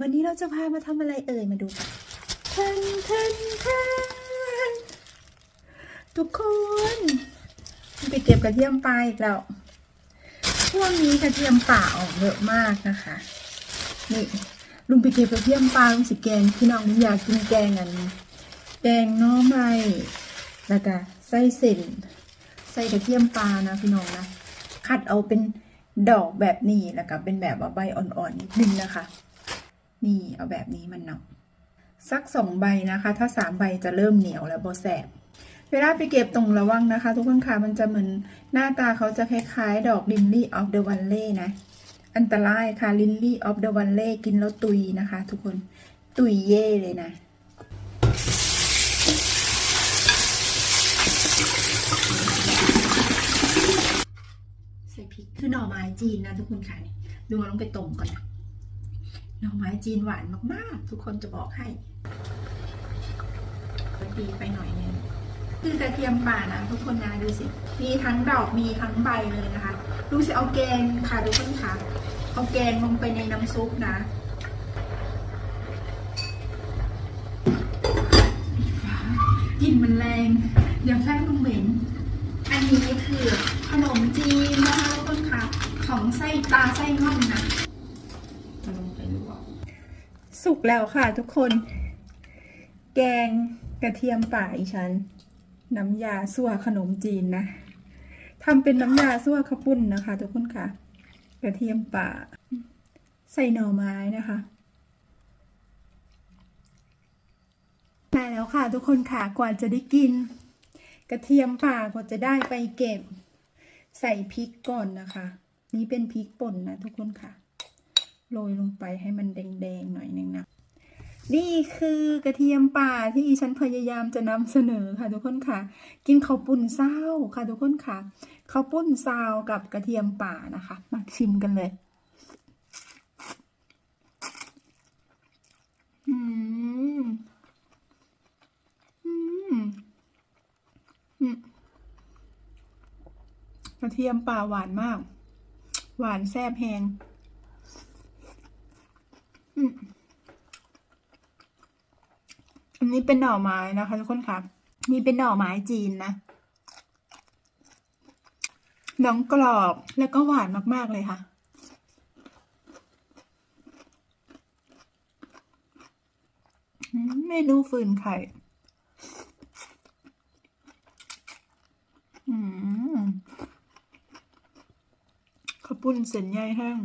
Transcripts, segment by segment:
วันนี้เราจะพามาทำอะไรเอ่ยมาดูกันทันทันทันทุกคนไปเก็บกระเทียมปลาอีกแล้วช่วงนี้กระเทียมป่าออกเยอะมากนะคะ นี่ลุงไปเก็บกระเทียมปลาลุงสิแกงพี่น้องลุงอยากกินแกงอันแกงน้อไม้แล้วก็ไส้เส้นใส่กระเทียมปลานะพี่น้องนะคัดเอาเป็นดอกแบบนี้แล้วก็เป็นแบบว่าใบอ่อนๆนิดนึงนะคะ นี่เอาแบบนี้มันเนาะสักสองใบนะคะ ถ้าสามใบจะเริ่มเหนียวแล้วโบแสบเวลาไปเก็บตรงระวังนะคะ ทุกคนค่ะมันจะเหมือนหน้าตาเขาจะคล้ายๆ ดอกลินลี่ออฟเดอะวันเล่นะ อันตรายค่ะลินลี่ออฟเดอะวันเล่กินแล้วตุยนะคะ ทุกคนตุยเย่เลยนะ ใส่พริกคือหน่อไม้จีนนะทุกคนค่ะดูเอาลงไปต้มก่อนนะ หน่อไม้จีนหวานมากๆ ทุกคนจะบอกให้ดีไปหน่อยนึงคือกระเทียมป่านะทุกคนนะดูสิ มีทั้งดอกมีทั้งใบเลยนะคะ ดูสิเอาแกงค่ะทุกคนค่ะ เอาแกงลงไปในน้ำซุปนะกลิ่นมันแรง เดี๋ยวแฟนลงเหม็น อันนี้คือขนมจีนนะคะทุกคนค่ะ ของไส้ปลาไส้ง่อนนะลงไปลวก สุกแล้วค่ะทุกคน แกงกระเทียมป่าอีฉัน น้ำยาซั่วขนมจีนนะทำเป็นน้ำยาซั่วข้าวปุ้นนะคะ ทุกคนค่ะ กระเทียมป่า ใส่หน่อไม้นะคะมาแล้วค่ะ ทุกคนค่ะกว่าจะได้กิน กระเทียมป่ากว่าจะได้ไปเก็บ ใส่พริกก่อนนะคะ นี่เป็นพริกป่นนะทุกคนค่ะ โรยลงไปให้มันแดงๆหน่อยนึงนะนี่คือกระเทียมป่าที่อีฉันพยายามจะนำเสนอค่ะทุกคนค่ะ กินข้าวปุ้นซาวค่ะทุกคนค่ะข้าวปุ้นซาวกับกระเทียมป่านะคะ มาชิมกันเลย อืมอืมอืมกระเทียมป่าหวานมาก หวานแซ่บแหงอืม อันนี้เป็นหน่อไม้นะคะทุกคนค่ะนี่เป็นหน่อไม้จีนนะน้องกรอบแล้วก็หวานมากๆเลยค่ะอืมเมนูฟืนไข่ข้าวปุ้นเส้นใหญ่แห้ง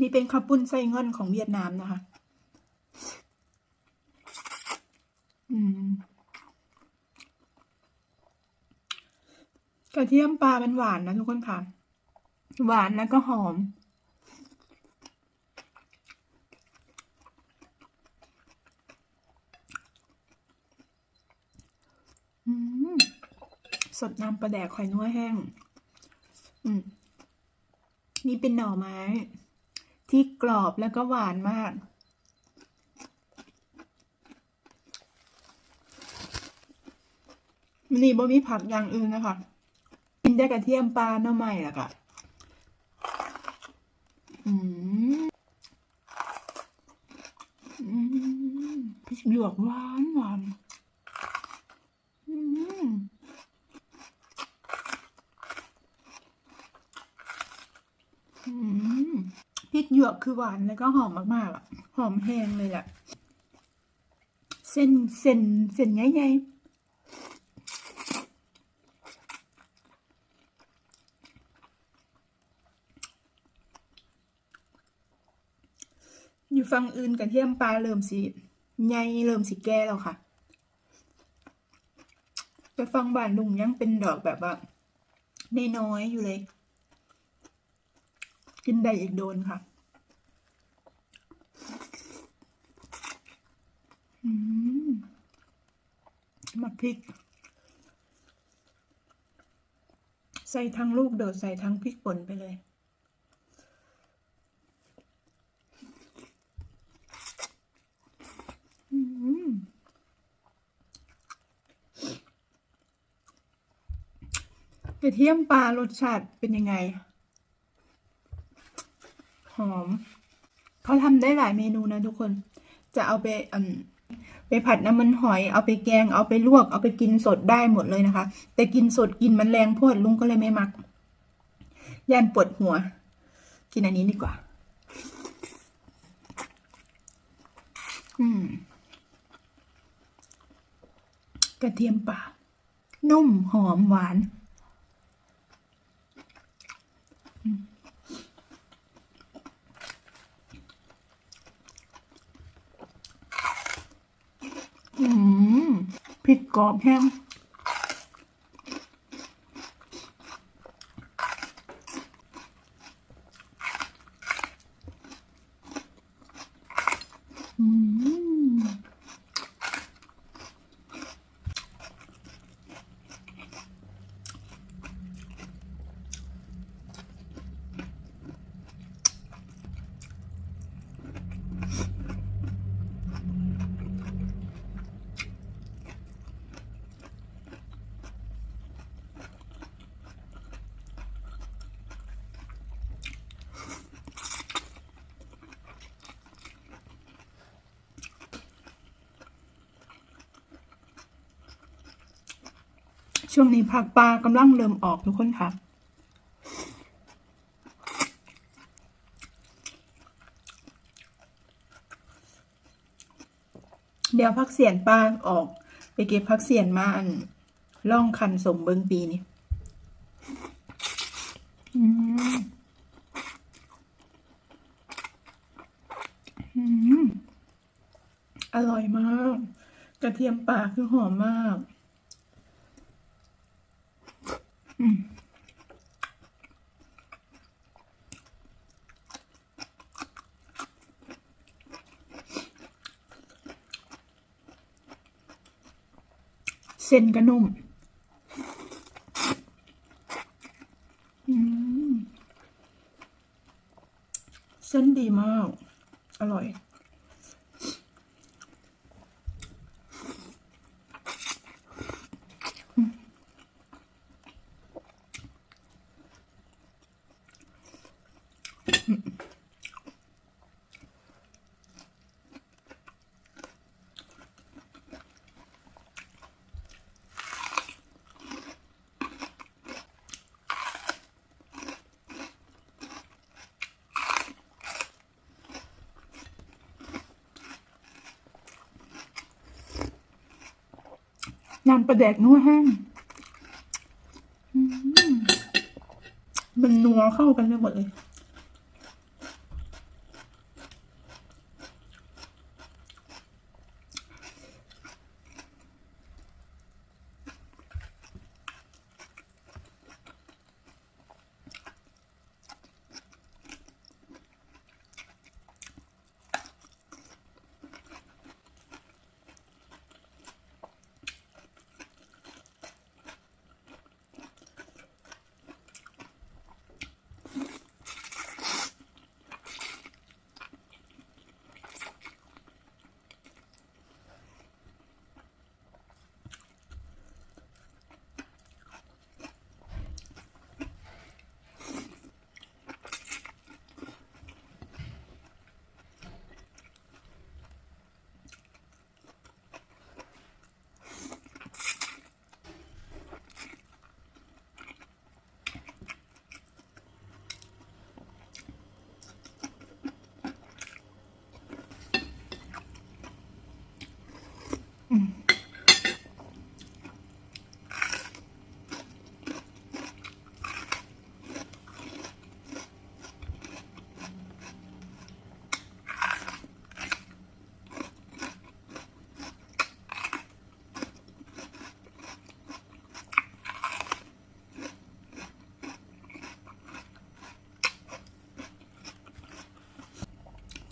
นี่เป็นข้าวปุ้นไส้เงินของเวียดนามนะคะ อืม ก ระเทียมปลามันหวานนะทุกคนค่ะ หวานแล้วก็หอม สดน้ำปลาแดกไข่นัวแห้งอืมนี่เป็นหน่อไม้ ที่กรอบแล้วก็หวานมากนี่บ่มีผักอย่างอื่นนะคะินได้กระเทียมปลาหน่อไม้ละค่ะอืมอืมพริกหยวกหวานหวานอืมอืมพริกหยวกคือหวานแล้วก็หอมมากๆอะ หอมแห้งเลยแหละ เส้นเส้นเส้นใหญ่ๆ อยู่ฝั่งอื่นกระเทียมปลาเริ่มสีใหญ่เริ่มสีแก่แล้วค่ะไปฟังบ้านลุงยังเป็นดอกแบบว่าน้อยๆอยู่เลย กินได้อีกโดนค่ะมหมักพริก ใส่ทั้งลูกโดดใส่ทั้งพริกป่นไปเลย อืม กระเทียมปลารสชาติเป็นยังไง หอม เขาทำได้หลายเมนูนะทุกคน จะเอาไปไปผัดน้ำมันหอย เอาไปแกง เอาไปลวก เอาไปกินสดได้หมดเลยนะคะ แต่กินสดกินมันแรงโพดลุงก็เลยไม่มัก ย่านปวดหัว กินอันนี้ดีกว่า อืม กระเทียมป่า นุ่มหอมหวาน อืมพริดกรอบแห้ง อืม ช่วงนี้ผักปลากำลังเริ่มออกทุกคนค่ะ เดี๋ยวพักเสียนปลาออก ไปเก็บพักเสียนมาอันล่องคันสมเบิงปีนี่อืมอืมอร่อยมาก กระเทียมป่าคือหอมมาก เส้นก็นุ่มเส้นดีมาก อร่อย น้ำปลาแดกนัวแห้งมมันนัวเข้ากันไปหมดเลย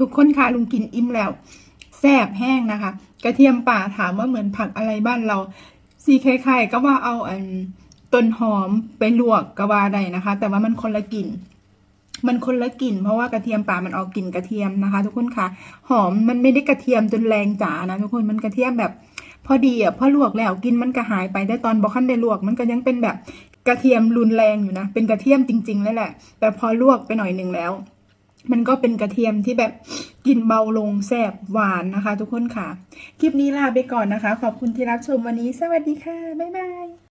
ทุกคนค่ะลุงกินอิ่มแล้วแซ่บแห้งนะคะ กระเทียมป่าถามว่าเหมือนผักอะไรบ้านเราสีคล้ายๆก็ว่าเอาอันต้นหอมไปลวกก็ว่าได้นะคะ แต่ว่ามันคนละกลิ่นมันคนละกลิ่นเพราะว่ากระเทียมป่ามันออกกลิ่นกระเทียมนะคะ ทุกคนค่ะ หอมมันไม่ได้กระเทียมจนแรงจ๋านะทุกคนมันกระเทียมแบบ พอดีอะพอลวกแล้วกินมันก็หายไปแต่ตอนบอขั้นได้ลวก มันก็ยังเป็นแบบกระเทียมรุนแรงอยู่นะเป็นกระเทียมจริงๆแล้วแหละ แต่พอลวกไปหน่อยหนึ่งแล้ว มันก็เป็นกระเทียมที่แบบกินเบาลงแสบหวานนะคะ ทุกคนค่ะ คลิปนี้ลาไปก่อนนะคะ ขอบคุณที่รับชมวันนี้ สวัสดีค่ะ บ๊ายบาย